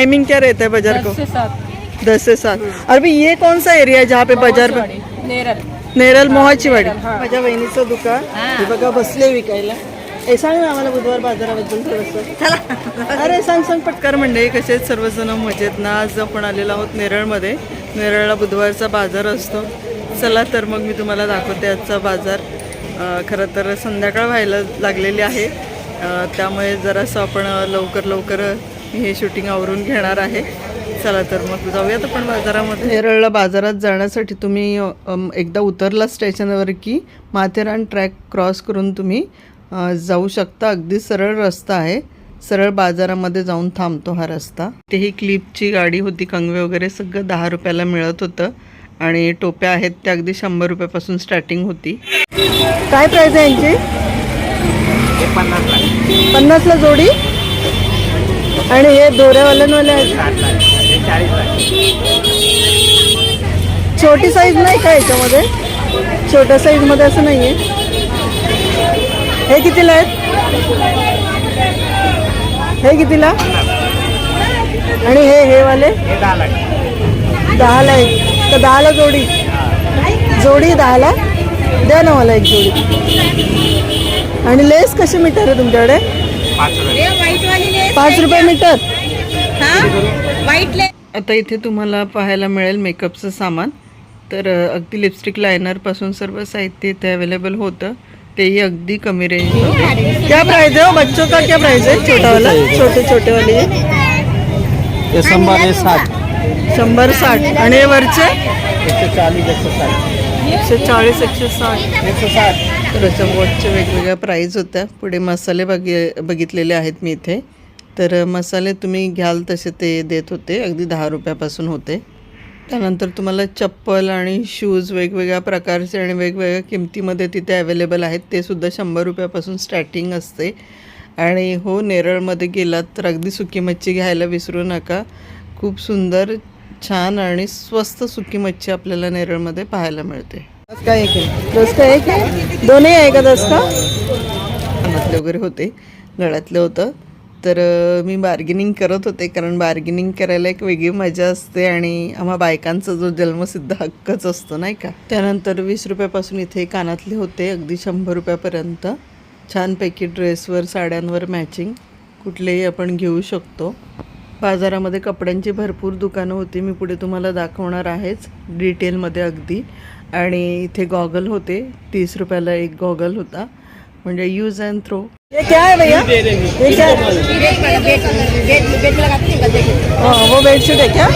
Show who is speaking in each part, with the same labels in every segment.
Speaker 1: Timing क्या रहता है बाजार को?
Speaker 2: दस से सात।
Speaker 1: दस से सात। और अभी ये कौन सा एरिया है जहाँ पे बाजार
Speaker 2: नेरल।
Speaker 1: नेरल मोहाची वाडी माझ्या बहिणीचं दुकान. हे। बघा बसले विकायला. ए सांग ना आम्हाला बुधवार बाजाराबद्दल थोडंसं. अरे सांग सांग पटकार मंडळी कसे आहेत सर्वजण मजेत ना? आज आपण आलेलो आहोत नेरळमध्ये. नेरळला बुधवारचा बाजार असतो. चला तर मग मी तुम्हाला दाखवते आजचा बाजार. खरं तर संध्याकाळ व्हायला लागलेली आहे. त्यामुळे जरासं आपण लवकर लवकर मी हे शूटिंग आवरून घेणार आहे. चला तर मग जाऊयात आपण बाजारामध्ये. नेरळला बाजारात जाण्यासाठी तुम्ही एकदा उतरला स्टेशनवर की माथेरान ट्रॅक क्रॉस करून तुम्ही जाऊ शकता. अगदी सरळ रस्ता आहे. सरळ बाजारामध्ये जाऊन थांबतो हा रस्ता. ते ही क्लिपची गाडी होती. कंगवे वगैरे सगळं दहा रुपयाला मिळत होतं. आणि टोप्या आहेत त्या अगदी शंभर रुपयापासून स्टार्टिंग होती. काय प्राईस आहे यांची? पन्नासला जोडी? आणि हे दोऱ्यावाल्यांवाले आहेत. छोटी साईज नाही का याच्यामध्ये? छोट्या साईजमध्ये असं नाही आहे हे कितीला आहेत? हे कितीला? आणि हे हे वाले? दहाला एक तर दहाला जोडी. जोडी दहाला? द्या ना मला एक जोडी. आणि लेस कशी मीटर आहे तुमच्याकडे? पाच रुपये मीटर. आता इथे तुम्हाला पाहायला मिळेल मेकअपचं सामान. तर अगदी लिपस्टिक लायनरपासून सर्व साहित्य इथे अवेलेबल होतं. तेही अगदी कमी रेंज क्या प्राइस है? वो बच्चों का क्या प्राइस है छोटा वाला छोटे छोटे वाले ये?
Speaker 3: है साठ.
Speaker 1: शंभर साठ. आणि हे वरचे?
Speaker 3: एक सौ चालीस एक सौ साठ.
Speaker 1: एकशे चाळीस एकशे साठ.
Speaker 3: एक सौ साठ.
Speaker 1: तर वेगवेगळ्या प्राईज होत्या. पुढे मसाले बघि बघितलेले आहेत मी इथे. तर मसाले तुम्ही घ्याल तसे ते देत होते अगदी दहा रुपयापासून होते. त्यानंतर तुम्हाला चप्पल आणि शूज वेगवेगळ्या प्रकारचे आणि वेगवेगळ्या किमतीमध्ये तिथे अवेलेबल आहेत ते सुद्धा शंभर रुपयापासून स्टार्टिंग असते. आणि हो नेरळमध्ये गेलात तर अगदी सुकी मच्छी घ्यायला विसरू नका. खूप सुंदर छान आणि स्वस्त सुकी मच्छी आपल्याला नेरळमध्ये पाहायला मिळते. दस का एक आहे? दस का एक आहे? दोन्ही आहे का दस का कानातले वगैरे होते गळ्यातलं होतं. तर मी बार्गेनिंग करत होते. कारण बार्गेनिंग करायला एक वेगळी मजा असते आणि आम्हा बायकांचा जो जन्मसिद्ध हक्कच असतो नाही का? त्यानंतर वीस रुपयापासून इथे कानातले होते अगदी शंभर रुपयापर्यंत. छानपैकी ड्रेसवर साड्यांवर मॅचिंग कुठलेही आपण घेऊ शकतो. बाजारामध्ये कपड्यांची भरपूर दुकानं होती. मी पुढे तुम्हाला दाखवणार आहेच डिटेलमध्ये अगदी. आणि इथे गॉगल होते. तीस रुपयाला एक गॉगल होता. म्हणजे यूज़ अँड थ्रो ये क्या है भैया? ये क्या है?
Speaker 2: हैं के
Speaker 1: हाँ वो बेडशीट है क्या?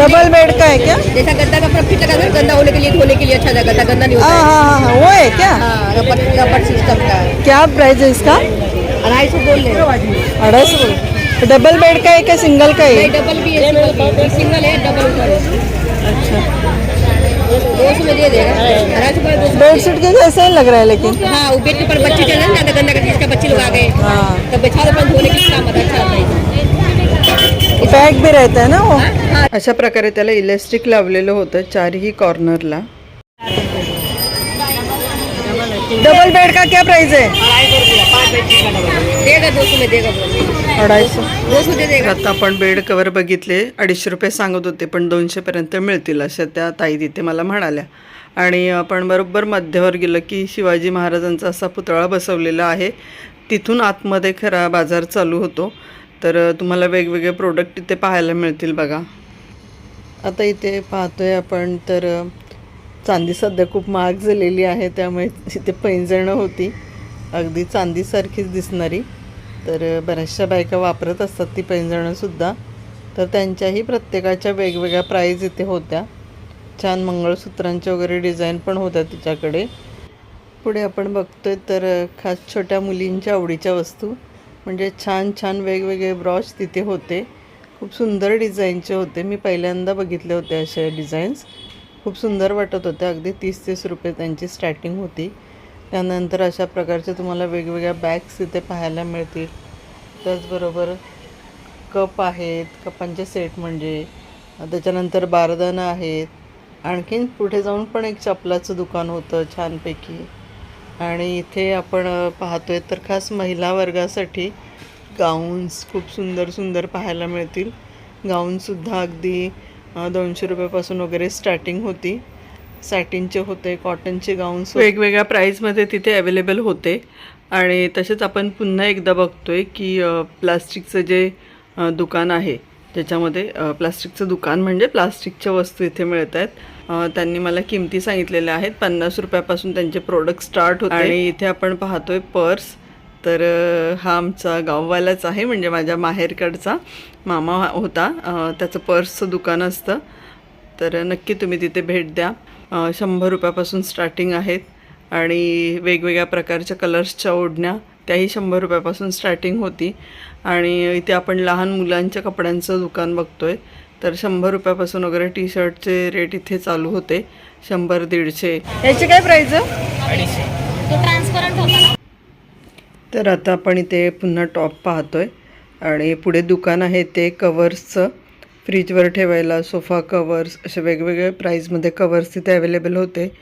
Speaker 1: डबल बेड का है क्या?
Speaker 2: जैसा गद्दा का फिट लगा है गंदा होने के लिए धोने के लिए अच्छा गद्दा गंदा नहीं होता
Speaker 1: हाँ हाँ। हाँ हाँ वो है क्या?
Speaker 2: हाँ रबर रबर सिस्टम का है।
Speaker 1: क्या प्राइस है इसका?
Speaker 2: अढ़ाई सौ बोल रहे
Speaker 1: अढ़ाई सौ डबल बेड का है क्या सिंगल का है?
Speaker 2: डबल भी है सिंगल है। है डबल है।
Speaker 1: अच्छा।
Speaker 2: दो सौ में दे देगा।
Speaker 1: बेडशीट के जैसे ही लग रहा है लेकिन।
Speaker 2: हाँ वो बेड के ऊपर बच्चे चल रहे गंदा करके जिसका बच्चे लोग आ गए।
Speaker 1: हाँ।
Speaker 2: तो बेचारे पर धोने के काम आता अच्छा आता है।
Speaker 1: पॅक भी रहता है ना वो?
Speaker 2: हाँ
Speaker 1: अशा प्रकारे त्याला इलेस्टिक लावलेलं होतं चारही कॉर्नरला डबल बेड का क्या प्राइस है?
Speaker 2: देगा दो सौ में देगा वो।
Speaker 1: अढाई सौ।
Speaker 2: दो सौ दे देगा।
Speaker 1: आता आपण बेड कवर बघितले अडीचशे रुपये सांगत होते पण दोनशेपर्यंत मिळतील अशा त्या ताई तिथे मला म्हणाल्या. आणि आपण बरोबर मध्यावर गेलं की शिवाजी महाराजांचा असा पुतळा बसवलेला आहे. तिथून आतमध्ये खरा बाजार चालू होतो. तर तुम्हाला वेगवेगळे प्रोडक्ट इथे पाहायला मिळतील बघा. आता इथे पाहतोय आपण तर चांदी सध्या खूप महाग झालेली आहे त्यामुळे इथे पैंजणं होती. अगदी चांदीसारखीच दिसणारी. तर बऱ्याचशा बायका वापरत असतात ती पैंजणंसुद्धा तर त्यांच्याही प्रत्येकाच्या वेगवेगळ्या प्राईज इथे होत्या. छान मंगळसूत्रांचे वगैरे डिझाईन पण होत्या तिच्याकडे. पुढे आपण बघतोय तर खास छोट्या मुलींच्या आवडीच्या वस्तू. म्हणजे छान छान वेगवेगळे ब्रॉच तिथे होते. खूप सुंदर डिझाईनचे होते. मी पहिल्यांदा बघितले होते असे डिझाईन्स. खूप सुंदर वाटत होते. अगदी तीस तीस रुपये त्यांची स्टार्टिंग होती. त्यानंतर अशा प्रकारचे तुम्हाला वेगवेगळ्या बॅग्स इथे पाहायला मिळतील. त्याचबरोबर कप आहेत. कपांचे सेट म्हणजे त्याच्यानंतर बारदानं आहेत. आणखीन पुढे जाऊन पण एक चपलाचं दुकान होतं छानपैकी. आणि इथे आपण पाहतोय तर खास महिला वर्गासाठी गाऊन्स खूप सुंदर सुंदर पाहायला मिळतील. गाऊनसुद्धा अगदी दोनशे रुपयापासून वगैरे स्टार्टिंग होती. सॅटिनचे होते कॉटनचे गाऊन्स वेगवेगळ्या प्राईजमध्ये तिथे अवेलेबल होते. आणि तसेच आपण पुन्हा एकदा बघतोय की प्लास्टिकचं जे दुकान आहे ज्याच्यामध्ये प्लास्टिकचं दुकान म्हणजे प्लास्टिकच्या वस्तू इथे मिळत आहेत त्यांनी मला किमती सांगितलेल्या आहेत. पन्नास रुपयापासून त्यांचे प्रोडक्ट स्टार्ट होते. आणि इथे आपण पाहतोय पर्स. तर हा आमचा गाववालाच आहे म्हणजे माझ्या माहेरकडचा मामा होता. त्याचं पर्सचं दुकान असतं. तर नक्की तुम्ही तिथे भेट द्या. शंभर रुपयापासून स्टार्टिंग आहेत. आणि वेगवेगळ्या प्रकारच्या कलर्सच्या ओढण्या. त्याही शंभर रुपयापासून स्टार्टिंग होती. आणि इथे आपण लहान मुलांच्या कपड्यांचं दुकान बघतोय. तर शंभर रुपयापासून वगैरे टी शर्टचे रेट इथे चालू होते. शंभर दीडशे. याचे काय प्राईज
Speaker 2: तो ट्रान्सपरंट होता ना?
Speaker 1: तर आता आपण इथे पुन्हा टॉप पाहतोय. आणि पुढे दुकान आहे ते कवर्सचं. फ्रीजवर ठेवायला सोफा कवर्स असे वेगवेगळे प्राईजमध्ये कवर्स तिथे अवेलेबल होते.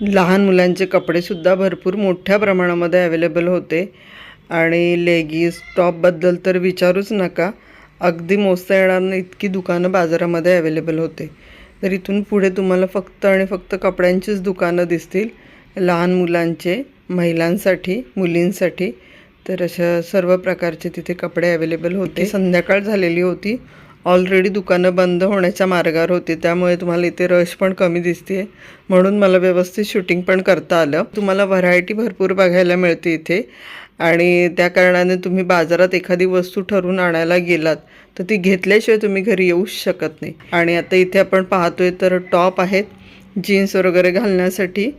Speaker 1: लहान मुलांचे कपडेसुद्धा भरपूर मोठ्या प्रमाणामध्ये अवेलेबल होते. आणि लेगीज टॉपबद्दल तर विचारूच नका. अगदी मोजता येणार नाही इतकी दुकानं बाजारामध्ये अवेलेबल होते. तर इथून पुढे तुम्हाला फक्त आणि फक्त कपड्यांचीच दुकानं दिसतील. लहान मुलांचे महिलांसाठी मुलींसाठी. तर अशा सर्व प्रकारचे तिथे कपडे अवेलेबल होते. संध्याकाळ झालेली होती. ऑलरेडी दुकानं बंद होण्याच्या मार्गावर होती त्यामुळे तुम्हाला इथे रश पण कमी दिसते म्हणून मला व्यवस्थित शूटिंग पण करता आलं. तुम्हाला व्हरायटी भरपूर बघायला मिळते इथे. आणि त्या कारणाने तुम्ही बाजारात एखादी वस्तू ठरवून आणायला गेलात तर ती घेतल्याशिवाय तुम्ही घरी येऊच शकत नाही. आणि आता इथे आपण पाहतोय तर टॉप आहेत. जीन्स वगैरे घालण्यासाठी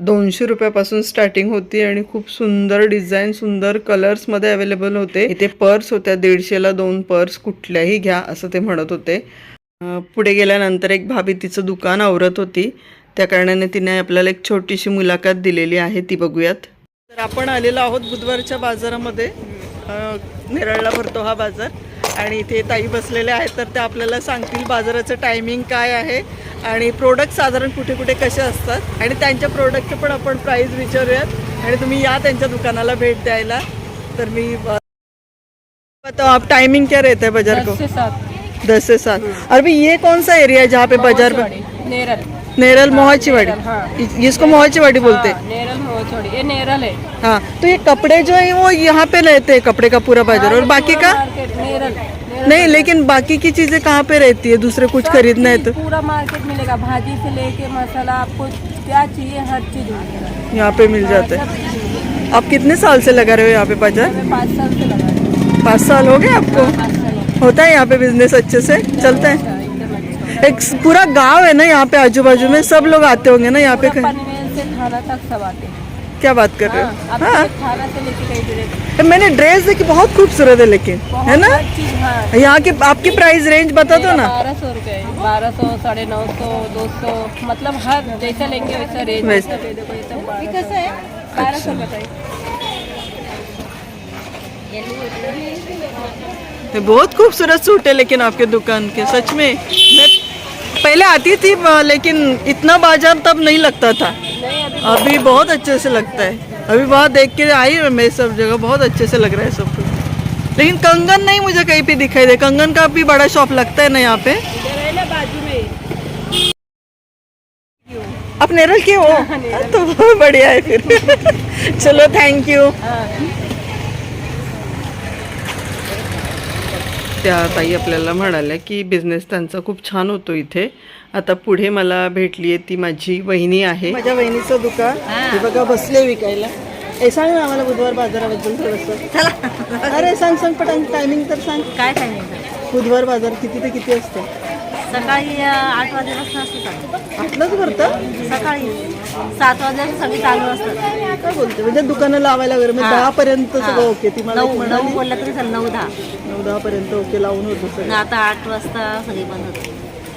Speaker 1: दोनशे रुपयापासून स्टार्टिंग होती आणि खूप सुंदर डिझाईन सुंदर कलर्समध्ये अवेलेबल होते. इथे पर्स होत्या दीडशेला दोन पर्स कुठल्याही घ्या असं ते म्हणत होते. पुढे गेल्यानंतर एक भाभी तिचं दुकान आवरत होती. त्या कारणाने तिने आपल्याला एक छोटीशी मुलाखत दिलेली आहे ती बघूयात. तर आपण आलेलो आहोत बुधवारच्या बाजारामध्ये. नेरळला भरतो हा बाजार. आणि इथे ताई बसलेल्या आहेत तर त्या आपल्याला सांगतील बाजाराचं टायमिंग काय आहे. आणि प्रोडक्ट साधारण कुठे कुठे कसे असतात आणि त्यांच्या प्रोडक्टचे पण आपण प्राईस विचारूयात. आणि तुम्ही या त्यांच्या दुकानाला भेट द्यायला. तर मी ब- बताओ आप टाइमिंग क्या रहता है बाजार को? दस से सात. और भी ये कौन सा एरिया है जहाँ पे बाजार पे?
Speaker 4: नेरल.
Speaker 1: नेरल मोहाचीवाड़ी.
Speaker 4: हाँ।
Speaker 1: इसको मोहाचीवाड़ी बोलते? हैं
Speaker 4: नेरल छोड़ी ये नेरल है.
Speaker 1: हाँ तो ये कपड़े जो है वो यहाँ पे रहते हैं कपड़े का पूरा बाजार। और बाकी का?
Speaker 4: नेरल.
Speaker 1: नहीं लेकिन बाकी की चीज़ें कहाँ पे रहती है? दूसरे कुछ खरीदना है तो।
Speaker 4: पूरा मार्केट मिलेगा भाजी से लेके मसाला आपको क्या चाहिए हर चीज़ मिलेगा।
Speaker 1: यहाँ पे मिल जाता है। आप कितने साल से लगा रहे हो यहाँ पे बाज़ार?
Speaker 4: पाँच साल से लगा
Speaker 1: पाँच साल हो गए आपको। होता है यहाँ पे बिज़नेस अच्छे से? चलता है।
Speaker 4: अच्छा, अच्छा।
Speaker 1: एक पूरा गाँव है ना यहाँ पे आजू बाजू में? सब लोग आते होंगे ना यहाँ पे
Speaker 4: थाना तक सब आते हैं।
Speaker 1: क्या बात कर रहे
Speaker 4: हाँ,
Speaker 1: हो हाँ।
Speaker 4: तो
Speaker 1: मैंने ड्रेस देखी बहुत खूबसूरत है लेकिन है ना?
Speaker 4: हाँ।
Speaker 1: यहाँ की आपकी प्राइस रेंज बता दो ना।
Speaker 4: बारह सौ रुपये बारह सौ साढ़े नौ सौ दो सौ मतलब हर जैसा लेंगे वैसा रेंज
Speaker 1: वैसा।
Speaker 4: दे देखो ये सब बारह सौ। बताइए।
Speaker 1: बहुत खूबसूरत सूट है लेकिन आपके दुकान के सच में। मैं पहले आती थी लेकिन इतना बाज़ार तब नहीं लगता था।
Speaker 4: अभी
Speaker 1: बहुत अच्छे से लगता है। अभी बहुत देख के आई है मैं सब जगह बहुत अच्छे से लग रहा है सब कुछ। लेकिन कंगन नहीं मुझे कहीं पे दिखाई दे। कंगन का भी बड़ा शॉप लगता है ना यहाँ पे।
Speaker 4: है
Speaker 1: आप नेरल के हो? तो बहुत बढ़िया है फिर। चलो थैंक यू त्या ताई आपल्याला म्हणाल्या की बिझनेस त्यांचा खूप छान होतो इथे. आता पुढे मला भेटली आहे ती माझी वहिनी आहे. माझ्या वहिनीचं दुकान. हे. बघा बसले विकायला. ए सांग ना आम्हाला बुधवार बाजाराबद्दल थोडंसं. चला. अरे सांग सांग पटांग टायमिंग तर सांग.
Speaker 5: काय टायमिंग
Speaker 1: बुधवार बाजार किती ते किती असतं?
Speaker 5: सकाळी आठ वाजेपासून असतं चालू
Speaker 1: आठलाच भरतं?
Speaker 5: सकाळी सात वाजेपासून सगळी चालू असतात.
Speaker 1: काय बोलते? म्हणजे दुकानं लावायला वगैरे म्हणजे दहा पर्यंत सगळं ओके ती मला एक
Speaker 5: नऊ नऊ
Speaker 1: म्हणाली
Speaker 5: बोललं तरी चालेल नऊ दहा.
Speaker 1: नऊ दहा पर्यंत ओके लावून होतो सगळं.
Speaker 5: आता आठ वाजता सगळी बंद होते.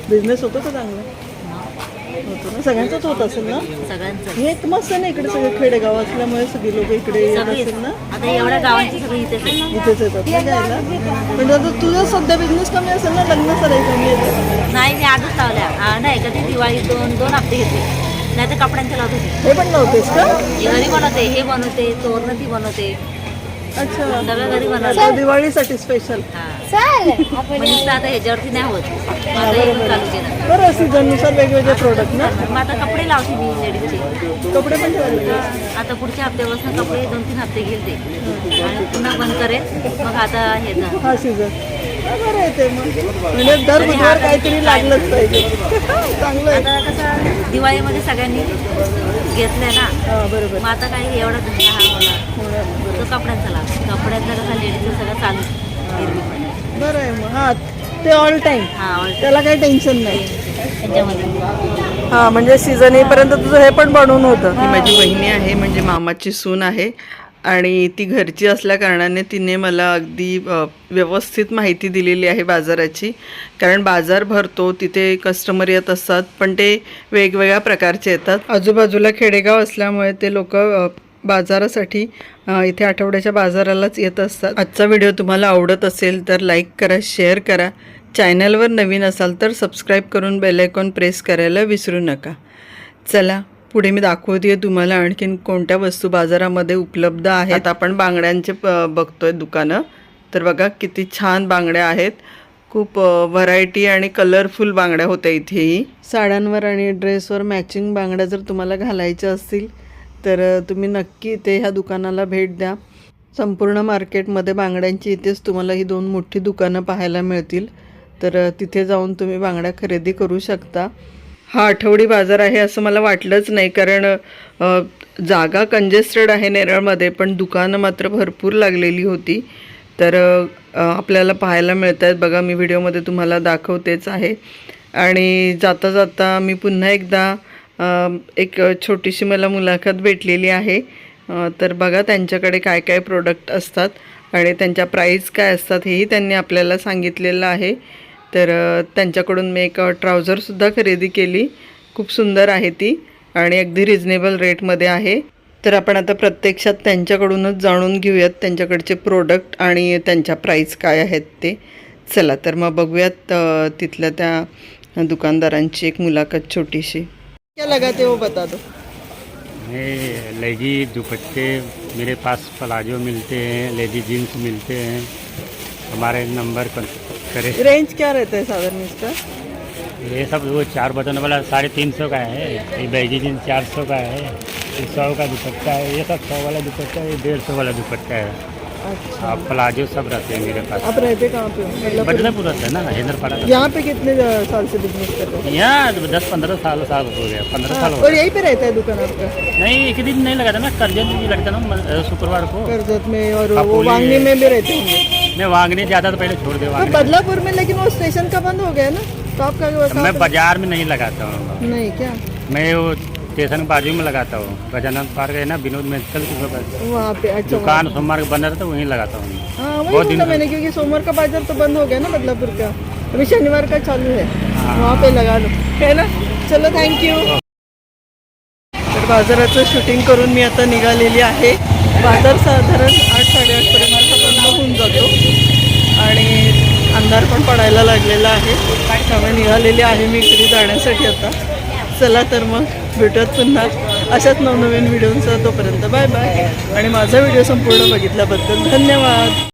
Speaker 1: बिझनेस होतो का चांगला? होतो. ना सगळ्यांचाच होत असेल ना?
Speaker 5: सगळ्यांचं
Speaker 1: हे एक मस्त ना इकडे सगळे खेडेगाव असल्यामुळे सगळी लोक इकडे येत असेल ना?
Speaker 5: आता एवढ्या गावांची सगळी इथेच आहे
Speaker 1: इथेच येतात ना घ्यायला म्हणजे आता तुझं सध्या बिझनेस कमी असेल ना लग्न सराई कमी येतं
Speaker 5: नाही मी आजच लावल्या. आ, नाही कधी दिवाळी दोन दोन हप्ते घेते. नाही तर कपड्यांचे लावत होते
Speaker 1: हे पण नव्हतेस का?
Speaker 5: हे घरी बनवते हे बनवते तोरणं ती बनवते.
Speaker 1: अच्छा.
Speaker 5: सगळं घरी बनवलं
Speaker 1: आता दिवाळीसाठी स्पेशल
Speaker 5: हा. मग नुसतं आता ह्याच्यावरती नाही होत. मग आता हे चालू केलं
Speaker 1: बरं सीझननुसार वेगवेगळे प्रोडक्ट ना?
Speaker 5: मग आता कपडे लावते मी लेडीजचे.
Speaker 1: कपडे पण
Speaker 5: आता पुढच्या हप्त्यापासून कपडे दोन तीन हप्ते घेईल ते आणि पुन्हा बंद करेल मग आता हे झालं.
Speaker 1: हा सीझन बरं आहे ते मग. म्हणजे दर बुधवार काहीतरी लागलंच पाहिजे. चांगलं आहे.
Speaker 5: आता कसं दिवाळीमध्ये सगळ्यांनी घेतलंय ना.
Speaker 1: हा बरोबर.
Speaker 5: मग आता काही एवढा धंदा हा होणार. तो कपड्यांचा लाभ कपड्यातलं कसं लेडीजचं सगळं चालू
Speaker 1: बरं आहे मग. हा ते ऑल टाईम
Speaker 5: हा ऑल
Speaker 1: त्याला काही टेन्शन नाही.
Speaker 5: त्याच्यामध्ये.
Speaker 1: हा म्हणजे सीझन येईपर्यंत तुझं हे पण बनवून होतं. ही माझी बहिणी आहे म्हणजे मामाची सून आहे. आणि ती घरची असल्या कारणाने तिने मला अगदी अ, व्यवस्थित माहिती दिलेली आहे बाजाराची. कारण बाजार भरतो तिथे कस्टमर येत असतात पण ते वेगवेगळ्या प्रकारचे येतात. आजूबाजूला खेडेगाव असल्यामुळे ते लोक बाजारासाठी इथे आठवड्याच्या बाजारालाच येत असतात. आजचा व्हिडिओ तुम्हाला आवडत असेल तर लाईक करा शेअर करा. चॅनलवर नवीन असाल तर सबस्क्राईब करून बेलायकॉन प्रेस करायला विसरू नका. चला पुढे मी दाखवते तुम्हाला आणखीन कोणत्या वस्तू बाजारामध्ये उपलब्ध आहेत. आपण बांगड्यांचे बघतोय दुकानं. तर बघा किती छान बांगड्या आहेत. खूप व्हरायटी आणि कलरफुल बांगड्या होत्या इथेही. साड्यांवर आणि ड्रेसवर मॅचिंग बांगड्या जर तुम्हाला घालायच्या असतील तर तुम्ही नक्की इथे ह्या दुकानाला भेट द्या. संपूर्ण मार्केटमध्ये बांगड्यांची इथेच तुम्हाला ही दोन मोठी दुकानं पाहायला मिळतील. तर तिथे जाऊन तुम्ही बांगड्या खरेदी करू शकता. हा आठवडी बाजार आहे असं मला वाटलंच नाही कारण जागा कंजेस्टेड आहे नेरळमध्ये पण दुकानं मात्र भरपूर लागलेली होती. तर आपल्याला पाहायला मिळत आहेत बघा मी व्हिडिओमध्ये तुम्हाला दाखवतेच आहे. आणि जाता जाता मी पुन्हा एकदा एक छोटीशी मला मुलाखत भेटलेली आहे. तर बघा त्यांच्याकडे काय काय प्रोडक्ट असतात आणि त्यांच्या प्राईस काय असतात हेही त्यांनी आपल्याला सांगितलेलं आहे. तर त्यांच्याकडून मी एक ट्राउझरसुद्धा खरेदी केली. खूप सुंदर आहे ती आणि अगदी रिजनेबल रेटमध्ये आहे. तर आपण आता प्रत्यक्षात त्यांच्याकडूनच जाणून घेऊयात त्यांच्याकडचे प्रोडक्ट आणि त्यांच्या प्राईस काय आहेत ते. चला तर मग बघूयात तिथल्या त्या दुकानदारांची एक मुलाखत छोटीशी. क्या लगाते हो बता दो?
Speaker 6: ये लेगी दुपट्टे मेरे पास प्लाजो मिलते हैं लेडी जीन्स मिलते हैं। हमारे नंबर पर करें।
Speaker 1: रेंज क्या रहता है साधारण इसका?
Speaker 6: ये सब वो चार बटन वाला साढ़े तीन सौ का है। ये बैगी जीन्स चार सौ का है। ये सौ का दुपट्टा है। ये सब सौ वाला दुपट्टा है ये डेढ़ सौ वाला दुपट्टा है।
Speaker 1: अच्छा।
Speaker 6: आप प्लाजो सब रहते हैं मेरे पास।
Speaker 1: आप रहते कहाँ पे हो? मतलब
Speaker 6: बदलापुर रहता है ना हैदरपाड़ा का।
Speaker 1: यहाँ पे कितने साल से बिज़नेस कर रहे हो?
Speaker 6: यहाँ दस पंद्रह साल साल हो गया पंद्रह साल हो
Speaker 1: और यहीं पे रहता है दुकान आपका?
Speaker 6: नहीं एक दिन नहीं लगा था ना कर्जन भी लगता ना शुक्रवार को।
Speaker 1: कर्जत में और वो वांगनी में भी रहते होंगे।
Speaker 6: मैं वांगने जाता तो पहले छोड़ दे
Speaker 1: हाँ, बदलापुर में लेकिन वो स्टेशन का बंद हो गया है ना तो आपका
Speaker 6: मैं बाज़ार में नहीं लगाता हूँ।
Speaker 1: नहीं क्या?
Speaker 6: मैं वो स्टेशन बाजू में लगाता हूँ। गजानंद पार्क है ना विनोद मेडिकल के
Speaker 1: वहाँ पे अच्छा
Speaker 6: दुकान सोमवार को बंद रहता है वहीं लगाता हूँ।
Speaker 1: हाँ
Speaker 6: बहुत दिन से-
Speaker 1: मैंने क्योंकि सोमवार का बाजार तो बंद हो गया ना बदलापुर का। अभी शनिवार का चालू है।
Speaker 6: हाँ।
Speaker 1: वहाँ पे लगा लो। है ना? चलो थँक्यू तर बाजाराचं शूटिंग करून मी आता निघालेली आहे. बाजार साधारण आठ साडेआठपर्यंत बंद होऊन जातो. आणि अंधार पण पडायला लागलेला आहे. त्यामुळे निघालेली आहे मी घरी जाण्यासाठी आता. चला तर मग भेटूयात पुन्हा. अशाच नवनवीन व्हिडिओंचा तोपर्यंत बाय बाय. आणि माझा व्हिडिओ संपूर्ण बघितल्याबद्दल धन्यवाद.